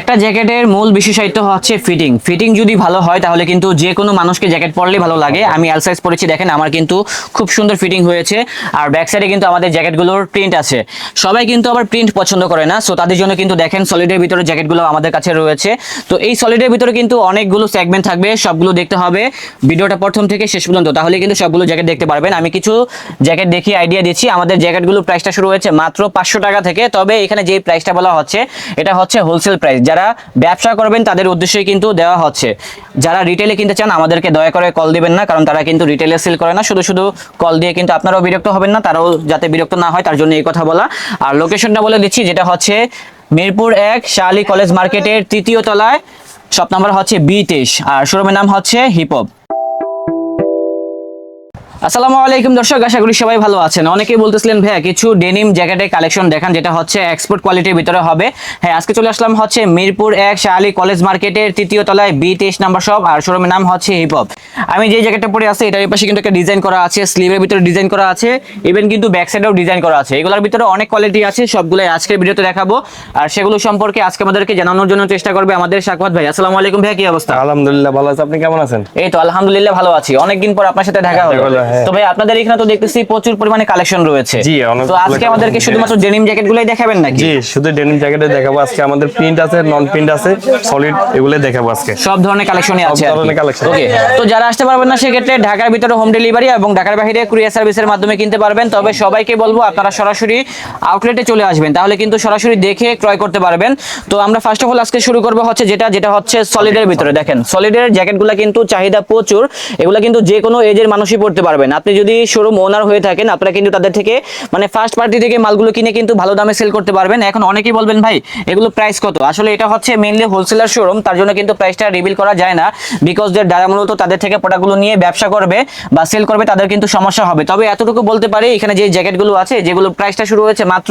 একটা জ্যাকেটের মূল বিশেষত্ব হচ্ছে ফিটিং। ফিটিং যদি ভালো হয়, তাহলে কিন্তু যে কোনো মানুষকে জ্যাকেট পরলে ভালো লাগে। আমি এল সাইজ পরেছি, দেখেন আমার কিন্তু খুব সুন্দর ফিটিং হয়েছে। আর ব্যাক সাইডে কিন্তু আমাদের জ্যাকেটগুলোর প্রিন্ট আছে। সবাই কিন্তু আবার প্রিন্ট পছন্দ করে না সো তাদের জন্য কিন্তু দেখেন সলিডের ভিতরে জ্যাকেটগুলো আমাদের কাছে রয়েছে। তো এই সলিডের ভিতরে কিন্তু অনেকগুলো সেগমেন্ট থাকবে, সবগুলো দেখতে হবে। ভিডিওটা প্রথম থেকে শেষ পর্যন্ত, তাহলে কিন্তু সবগুলো জ্যাকেট দেখতে পারবেন। আমি কিছু জ্যাকেট দেখিয়ে আইডিয়া দিচ্ছি। আমাদের জ্যাকেটগুলোর প্রাইসটা শুরু হয়েছে মাত্র পাঁচশো টাকা থেকে। তবে এখানে যে প্রাইসটা বলা হচ্ছে, এটা হচ্ছে হোলসেল প্রাইস যারা ব্যবসা করবেন, তাদের উদ্দেশ্যে কিন্তু দেওয়া হচ্ছে। যারা রিটেলে কিনতে চান, আমাদেরকে দয়া করে কল দিবেন না, কারণ তারা কিন্তু রিটেলে সেল করে না। শুধু শুধু কল দিয়ে কিন্তু আপনারাও বিরক্ত হবেন না, তারাও যাতে বিরক্ত না হয়, তার জন্য এই কথা বলা। আর লোকেশনটা বলে দিচ্ছি, যেটা হচ্ছে মিরপুর এক শালি কলেজ মার্কেটের তৃতীয় তলায় শপ নাম্বার হচ্ছে বি তেইশ। আর শোরুমের নাম হচ্ছে হিপহপ আসসালামু আলাইকুম দর্শক, আশা করি সবাই ভালো আছেন। অনেকেই বলতেছিলেন, ভাইয়া, কিছু ডেনিম জ্যাকেটের কালেকশন দেখান, যেটা হচ্ছে এক্সপোর্ট কোয়ালিটির ভিতরে হবে। হ্যাঁ আজকে চলে আসলাম হচ্ছে মিরপুর এক শাহালি কলেজ মার্কেটের তৃতীয় তলায় বি তেইশ নাম্বার শপ আর শোরুমের নাম হচ্ছে হিপহপ আমি যে জ্যাকেটটা পরে আছি এটার পাশে কিন্তু একটা ডিজাইন করা আছে স্লিভের ভিতরে ডিজাইন করা আছে ইভেন কিন্তু ব্যাক সাইডেও ডিজাইন করা আছে। এগুলোর ভিতরে অনেক কোয়ালিটি আছে সবগুলো আজকের ভিডিওতে দেখাবো। আর সেগুলো সম্পর্কে আজকে আমাদেরকে জানানোর জন্য চেষ্টা করবে আমাদের সাকওয়াত ভাই। আসসালামু আলাইকুম ভাই কি অবস্থা? আলহামদুলিল্লাহ ভালো আছে। আপনি কেমন আছেন? এই তো আলহামদুলিল্লাহ ভালো আছি। অনেকদিন পর আপনার সাথে দেখা হলো। হ্যাঁ। তো ভাই আপনাদের এখানে তো দেখতেছি প্রচুর পরিমাণে কালেকশন রয়েছে। জি, তো আজকে আমাদেরকে শুধুমাত্র ডেনিম জ্যাকেট গুলাই দেখাবেন নাকি? জি শুধু ডেনিম জ্যাকেটে দেখাবো। আজকে আমাদের প্রিন্ট আছে নন প্রিন্ট আছে সলিড এগুলো দেখাবো আজকে। সব ধরনের কালেকশনই আছে ধরনের collection। ওকে তো যারা আসতে পারবেন না, সেক্ষেত্রে ঢাকার ভিতরে হোম ডেলিভারি এবং ঢাকার বাইরে কুরিয়ার সার্ভিসের মাধ্যমে কিনতে পারবেন। তবে সবাইকে বলব, আপনারা সরাসরি আউটলেটে চলে আসবেন। তাহলে কিন্তু সরাসরি দেখে ক্রয় করতে পারবেন। তো আমরা ফার্স্ট অফ অল আজকে শুরু করব হচ্ছে যেটা যেটা হচ্ছে সলিডের ভিতরে। দেখেন সলিডের জ্যাকেটগুলো কিন্তু চাহিদা প্রচুর। এগুলো কিন্তু যে কোনো এজের মানুষই পড়তে পারবেন আপনি যদি শোরুম ওনার হয়ে থাকেন, আপনারা কিন্তু তাদের থেকে মানে ফার্স্ট পার্টি থেকে মালগুলো কিনে কিন্তু ভালো দামে সেল করতে পারবেন। এখন অনেকেই বলবেন, ভাই, এগুলো প্রাইস কত? আসলে এটা হচ্ছে মেইনলি হোলসেলার শোরুম তার জন্য কিন্তু প্রাইসটা রিভিল করা যায় না। বিকজ যারা মূলত তাদের প্রোডাক্টগুলো নিয়ে ব্যবসা করবে বা সেল করবে, তাদের কিন্তু সমস্যা হবে। তবে এতটুকু বলতে পারি, এখানে যে জ্যাকেটগুলো আছে, যেগুলো প্রাইসটা শুরু হয়েছে মাত্র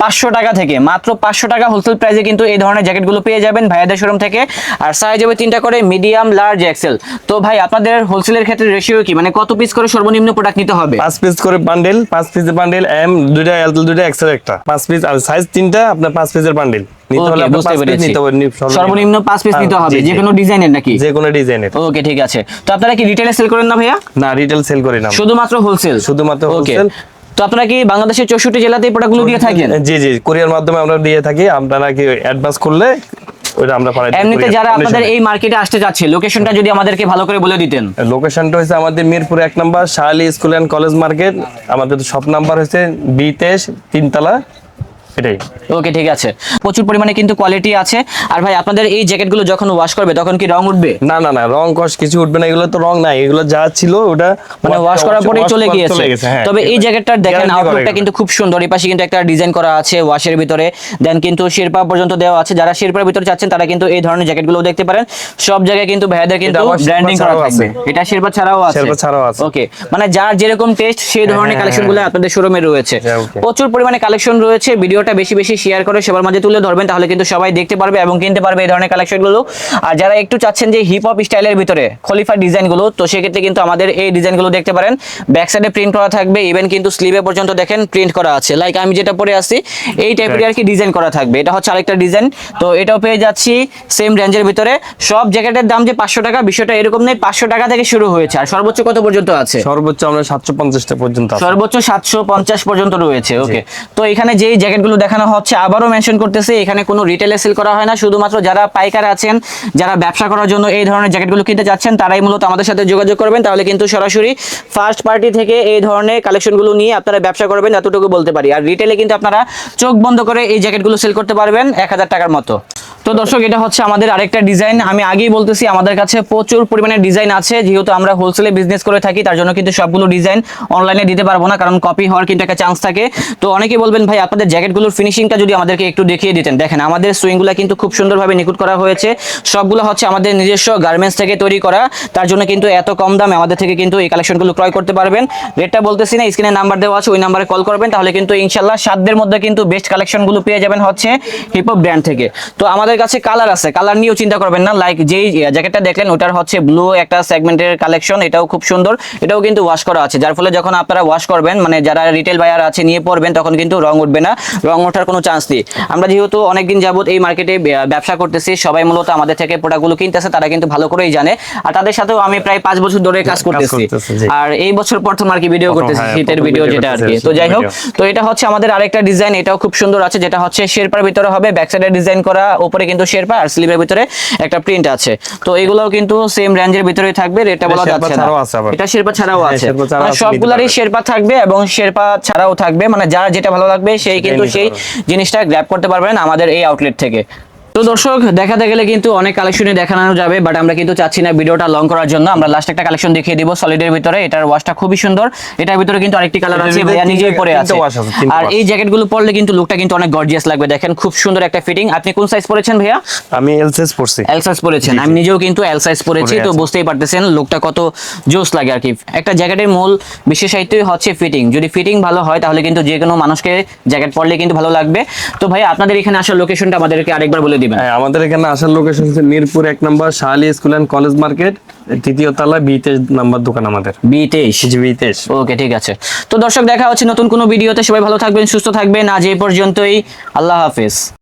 পাঁচশো টাকা থেকে, মাত্র পাঁচশো টাকা হোলসেল প্রাইসে কিন্তু এই ধরনের জ্যাকেটগুলো পেয়ে যাবেন ভাইয়াদের শোরুম থেকে। আর সাইজ হবে তিনটা করে মিডিয়াম লার্জ এক্সেল তো ভাই, আপনাদের হোলসেলের ক্ষেত্রে রেশিও কি? মানে কত পিস করে সর্বনিম্ন প্রোডাক্ট নিতে হবে? পাঁচ পিস করে বান্ডেল পাঁচ পিসের বান্ডেল এম দুইটা এল দুইটা এক্সেল একটা। পাঁচ পিস আর সাইজ তিনটা, আপনার পাঁচ পিসের বান্ডেল নিতে হলে বুঝতে পেরেছি। নিতে হবে নি- সর্বনিম্ন পাঁচ পিস নিতে হবে যে কোনো ডিজাইনের নাকি? যে কোনো ডিজাইনের ওকে ঠিক আছে। তো আপনারা কি রিটেলে সেল করেন না ভাইয়া? না রিটেল সেল করি না শুধুমাত্র হোলসেল শুধুমাত্র ওকে তো আপনারা কি বাংলাদেশের চৌষট্টি জেলাতেই প্রোডাক্টগুলো দিয়ে থাকেন? জি জি কোরিয়ার মাধ্যমে আমরা দিয়ে থাকি। আপনারা কি অ্যাডভান্স করলে ওইটা আমরা পাঠাই এমনিতে যারা আপনাদের এই মার্কেটে আসতে যাচ্ছে লোকেশনটা যদি আমাদেরকে ভালো করে বলে দিতেন। লোকেশনটা হচ্ছে আমাদের মিরপুর এক number Shahali school and college market আমাদের শপ নাম্বার হচ্ছে বি তেইশ তিনতলা এটাই ওকে ঠিক আছে। প্রচুর পরিমাণে কিন্তু কোয়ালিটি আছে। আর ভাই আপনাদের এই জ্যাকেটগুলো যখন ওয়াশ করবে তখন কি রং উঠবে? না না না রং কস কিছু উঠবে না এগুলো তো রং নাই। এগুলো যা ছিল ওটা মানে ওয়াশ করার পরেই চলে গিয়েছে। হ্যাঁ। তবে এই জ্যাকেটটার দেখেন আউটলুকটা কিন্তু খুব সুন্দর। এই পাশে কিন্তু একটা ডিজাইন করা আছে ওয়াশের ভিতরে। দেন কিন্তু শিরপা পর্যন্ত দেওয়া আছে। যারা শিরপার ভিতরে চাচ্ছেন তারা কিন্তু এই ধরনের জ্যাকেটগুলো দেখতে পারেন। সব জায়গায় কিন্তু ভাইয়াদের কিন্তু ব্র্যান্ডিং করা থাকবে। এটা শিরপা ছাড়াও আছে। শিরপা ছাড়াও আছে। ওকে মানে যার যেরকম টেস্ট সেই ধরনের হ্যাঁ, কালেকশনগুলো আপনাদের শোরুমে রয়েছে। হ্যাঁ, প্রচুর পরিমাণে কালেকশন রয়েছে। ভিডিওটা বেশি বেশি শেয়ার করে সবার মাঝে তুলে ধরবেন তাহলে কিন্তু সবাই দেখতে পারবে এবং কিনতে পারবে এই ধরনের কালেকশনগুলো আর যারা একটু চাচ্ছেন যে হিপ হপ স্টাইলের ভিতরে খলিফা ডিজাইনগুলো তো সেক্ষেত্রে কিন্তু আমাদের এই ডিজাইনগুলো দেখতে পারেন। ব্যাক সাইডে প্রিন্ট করা থাকবে ইভেন কিন্তু স্লিভে পর্যন্ত দেখেন প্রিন্ট করা আছে। লাইক আমি যেটা পরে আছি এই টাইপের আর কি ডিজাইন করা থাকবে। এটা হচ্ছে আরেকটা ডিজাইন তো এটাও পেয়ে যাচ্ছি সেম রেঞ্জের ভিতরে। সব জ্যাকেটের দাম যে পাঁচশো টাকা বিষয়টা এরকম নেই পাঁচশো টাকা থেকে শুরু হয়েছে। আর সর্বোচ্চ কত পর্যন্ত আছে? সর্বোচ্চ আমরা সাতশো পঞ্চাশটা পর্যন্ত সর্বোচ্চ সাতশো পঞ্চাশ পর্যন্ত রয়েছে ওকে তো এখানে যেই জ্যাকেটগুলো দেখানো হচ্ছে, আবারও মেনশন করতেছে, এখানে কোনো রিটেলে সেল করা হয় না। শুধুমাত্র যারা পাইকার আছেন, যারা ব্যবসা করার জন্য এই ধরনের জ্যাকেটগুলো কিনতে যাচ্ছেন, তারাই মূলত আমাদের সাথে যোগাযোগ করবেন। তাহলে কিন্তু সরাসরি ফার্স্ট পার্টি থেকে এই ধরনের কালেকশনগুলো নিয়ে আপনারা ব্যবসা করবেন, এতটুকু বলতে পারি। আর রিটেলে কিন্তু আপনারা চোখ বন্ধ করে এই জ্যাকেটগুলো সেল করতে পারবেন, এক হাজার টাকার মতো। তো দর্শক, এটা হচ্ছে আমাদের আরেকটা ডিজাইন আমি আগেই বলতেছি, আমাদের কাছে প্রচুর পরিমাণে ডিজাইন আছে। যেহেতু আমরা হোলসেলে বিজনেস করে থাকি, তার জন্য কিন্তু সবগুলো ডিজাইন অনলাইনে দিতে পারব না, কারণ কপি হওয়ার কিন্তু একটা চান্স থাকে। তো অনেকে বলবেন, ভাই, আপনাদের জ্যাকেটগুলোর ফিনিশিংটা যদি আমাদেরকে একটু দেখিয়ে দিতেন। দেখেন, আমাদের সুইংগুলো কিন্তু খুব সুন্দরভাবে নিখুঁত করা হয়েছে। সবগুলো হচ্ছে আমাদের নিজস্ব গার্মেন্টস থেকে তৈরি করা। তার জন্য কিন্তু এত কম দামে আমাদের থেকে কিন্তু এই কালেকশনগুলো ক্রয় করতে পারবেন। রেটটা বলতেছি না স্ক্রিনে নাম্বার দেওয়া আছে, ওই নাম্বারে কল করবেন। তাহলে কিন্তু ইনশাল্লাহ সাতদের মধ্যে কিন্তু বেস্ট কালেকশনগুলো পেয়ে যাবেন হচ্ছে হিপহপ ব্র্যান্ড থেকে। তো আমাদের কাছে কালার আছে। কালার নিয়েও চিন্তা করবেন না। লাইক যেই জ্যাকেটটা দেখলেন ওটার হচ্ছে ব্লু একটা সেগমেন্টের কালেকশন এটাও খুব সুন্দর। এটাও কিন্তু ওয়াশ করা আছে। যার ফলে যখন আপনারা ওয়াশ করবেন মানে যারা রিটেল বায়ার আছে নিয়ে পড়বেন তখন কিন্তু রং উঠবে না। রং ওঠার কোনো চান্স নেই। আমরা যেহেতু অনেকদিন যাবত এই মার্কেটে ব্যবসা করতেছি সবাই মূলত আমাদের থেকে প্রোডাক্টগুলো কিনতেছে তারা কিন্তু ভালো করেই জানে। আর তাদের সাথেও আমি প্রায় পাঁচ বছর ধরে কাজ করতেছি। আর এই বছর প্রথম আর কি ভিডিও করতেছি হ্যাঁ, শীতের ভিডিও যেটা আর কি। তো যাই হোক তো এটা হচ্ছে আমাদের আরেকটা ডিজাইন এটাও খুব সুন্দর আছে যেটা হচ্ছে শেরপার ভিতরে হবে ব্যাক সাইডে ডিজাইন করা উপরে কিন্তু শেরপা আর স্লিভের ভিতরে একটা প্রিন্ট আছে। তো এগুলোও কিন্তু সেম রেঞ্জের ভিতরেই থাকবে রেটটা বলা যাচ্ছে না। এটা শেরপা ছাড়াও হ্যাঁ, আছে। মানে সবগুলারই। শেরপা থাকবে এবং শেরপা ছাড়াও থাকবে। মানে যার যেটা ভালো লাগবে সেই কিন্তু সেই জিনিসটা গ্র্যাব করতে পারবেন আমাদের এই আউটলেট থেকে। তো দর্শক দেখাতে গেলে কিন্তু অনেক কালেকশনই দেখানো যাবে বাট আমরা কিন্তু চাচ্ছি না ভিডিওটা লং করার জন্য। আমরা লাস্ট একটা কালেকশন দেখিয়ে দিব সলিডের ভিতরে। এটার ওয়াশটা খুবই সুন্দর। এটার ভিতরে কিন্তু আরেকটি কালার আছে ভাইয়া নিজেই পরে আছে। আর। এই জ্যাকেটগুলো পরলে কিন্তু লুকটা কিন্তু অনেক গর্জিয়াস লাগবে দেখেন খুব সুন্দর একটা ফিটিং আপনি কোন সাইজ পরেছেন ভাইয়া? আমি এলসেস পড়ছি এল সাইজ পরেছেন। আমি নিজেও কিন্তু এল সাইজ পরেছি তো বুঝতেই পারতেছেন লুকটা কত জোস লাগে আর কি। একটা জ্যাকেটের মূল বিশেষায়িত্বই হচ্ছে ফিটিং যদি ফিটিং ভালো হয় তাহলে কিন্তু যে কোনো মানুষকে জ্যাকেট পরলে কিন্তু ভালো লাগবে। তো ভাই আপনাদের এখানে আসার লোকেশনটা আমাদেরকে আরেকবার বলে দিবেন? হ্যাঁ আমাদের এখানে আসার লোকেশন হচ্ছে মিরপুর এক number Shahali school and college market তৃতীয় তলা বি তেইশ নাম্বার দোকান আমাদের। বি তেইশ? বি তেইশ। ওকে ঠিক আছে। তো দর্শক দেখা হচ্ছে নতুন কোনো ভিডিওতে। সবাই ভালো থাকবেন সুস্থ থাকবেন। আজ এই পর্যন্তই। আল্লাহ হাফেজ।